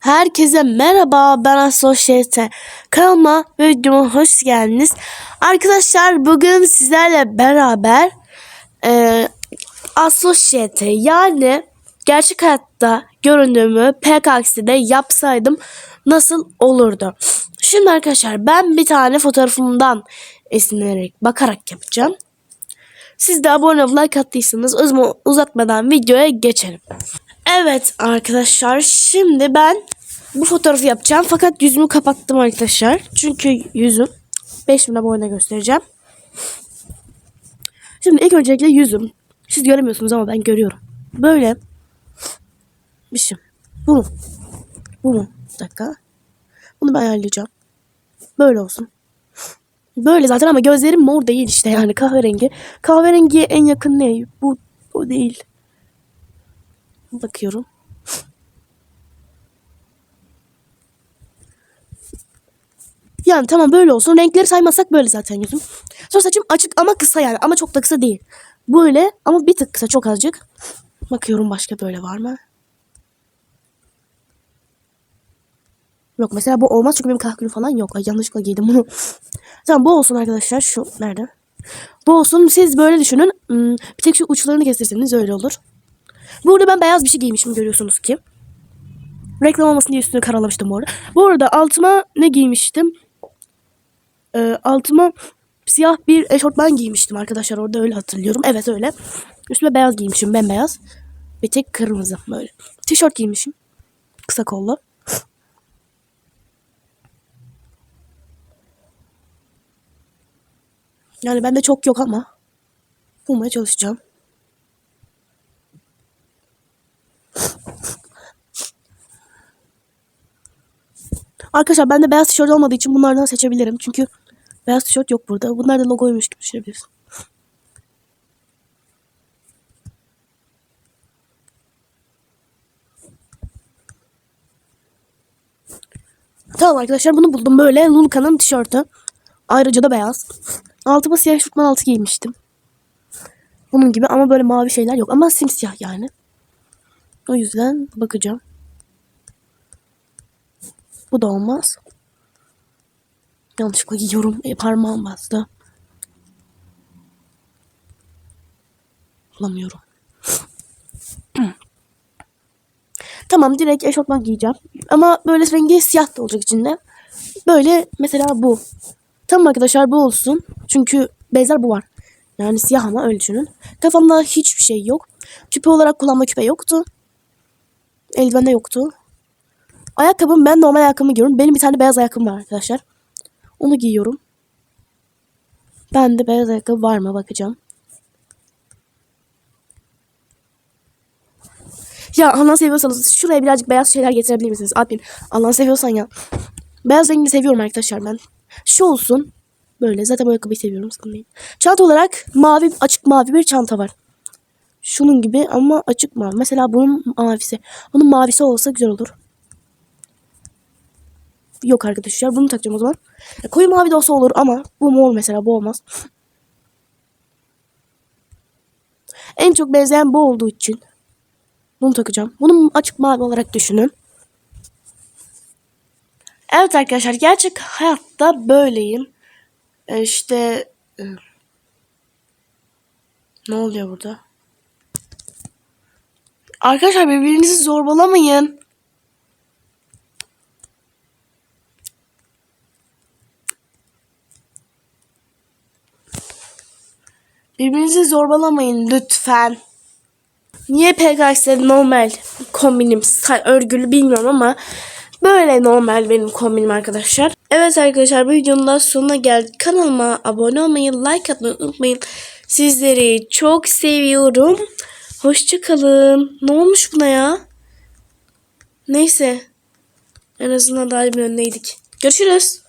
Herkese merhaba ben Asosyete. Kanalıma ve videoma hoş geldiniz. Arkadaşlar bugün sizlerle beraber e, Asosyete yani gerçek hayatta göründüğümü PKX'de yapsaydım nasıl olurdu? Şimdi arkadaşlar ben bir tane fotoğrafımdan esinlenerek bakarak yapacağım. Siz de abone olup like attıysanız uzatmadan videoya geçelim. Evet arkadaşlar şimdi ben bu fotoğrafı yapacağım fakat yüzümü kapattım arkadaşlar. Çünkü yüzüm 5000 abone göstereceğim. Şimdi ilk öncelikle yüzüm. Siz göremiyorsunuz ama ben görüyorum. Böyle bir şey. Bu mu? Bu mu? Bir dakika. Bunu ben ayarlayacağım. Böyle olsun. Böyle zaten ama gözlerim mor değil işte yani kahverengi. Kahverengiye en yakın ne? Bu, bu değil. Bakıyorum. Yani tamam böyle olsun. Renkleri saymazsak böyle zaten yüzüm. Sonra saçım açık ama kısa yani. Ama çok da kısa değil. Böyle ama bir tık kısa çok azıcık. Bakıyorum başka böyle var mı? Yok mesela bu olmaz çünkü benim kahkülü falan yok. Ay yanlışlıkla giydim bunu. tamam bu olsun arkadaşlar. Şu nerede? Bu olsun. Siz böyle düşünün. Hmm, Bir tek şu uçlarını kestirseniz öyle olur. Burada ben beyaz bir şey giymişim görüyorsunuz ki. Reklam olmasın diye üstünü karalamıştım bu arada. Bu arada altıma ne giymiştim? Ee, altıma siyah bir eşortman giymiştim arkadaşlar. Orada öyle hatırlıyorum. Evet öyle. Üstüme beyaz giymişim. Bembeyaz. Bir tek kırmızı böyle. Tişört giymişim. Kısa kollu. Yani bende çok yok ama bulmaya çalışacağım. Arkadaşlar bende beyaz tişört olmadığı için bunlardan seçebilirim. Çünkü beyaz tişört yok burada. Bunlar da logoymuş gibi düşünebiliriz. Tamam arkadaşlar bunu buldum. Böyle Luluka'nın tişörtü. Ayrıca da beyaz. Altıma siyah şortman altı giymiştim. Bunun gibi ama böyle mavi şeyler yok. Ama simsiyah yani. O yüzden bakacağım. Bu da olmaz. Yanlışlıkla giyiyorum. E, parmağım bastı. Bulamıyorum. tamam direkt eşofman giyeceğim. Ama böyle rengi siyah da olacak içinde. Böyle mesela bu. Tamam arkadaşlar bu olsun. Çünkü benzer bu var. Yani siyah ama öyle düşünün. Kafamda hiçbir şey yok. Küpe olarak kullanma küpe yoktu. Eldiven de yoktu. Ayakkabım ben normal ayakkabımı giyiyorum. Benim bir tane beyaz ayakkabım var arkadaşlar. Onu giyiyorum. Ben de beyaz ayakkabı var mı bakacağım. Ya Allah'ını seviyorsanız şuraya birazcık beyaz şeyler getirebilir misiniz? Admin Allah'ını seviyorsan ya. Beyaz rengini seviyorum arkadaşlar ben. Şu olsun. Böyle zaten bu ayakkabıyı seviyorum değil. Çanta olarak mavi açık mavi bir çanta var. Şunun gibi ama açık mavi. Mesela bunun mavisi. Bunun mavisi olsa güzel olur. Yok arkadaşlar bunu takacağım o zaman. Koyu mavi de olsa olur ama bu mor mesela bu olmaz. En çok benzeyen bu olduğu için bunu takacağım. Bunu açık mavi olarak düşünün. Evet arkadaşlar gerçek hayatta böyleyim. E, işte e, ne oluyor burada? Arkadaşlar birbirinizi zorbalamayın. Birbirinizi zorbalamayın lütfen. Niye PKX'de normal kombinim örgülü bilmiyorum ama böyle normal benim kombinim arkadaşlar. Evet arkadaşlar bu videonun da sonuna geldik. Kanalıma abone olmayı, like atmayı unutmayın. Sizleri çok seviyorum. Hoşçakalın. Ne olmuş buna ya? Neyse. En azından daha bir önündeydik. Görüşürüz.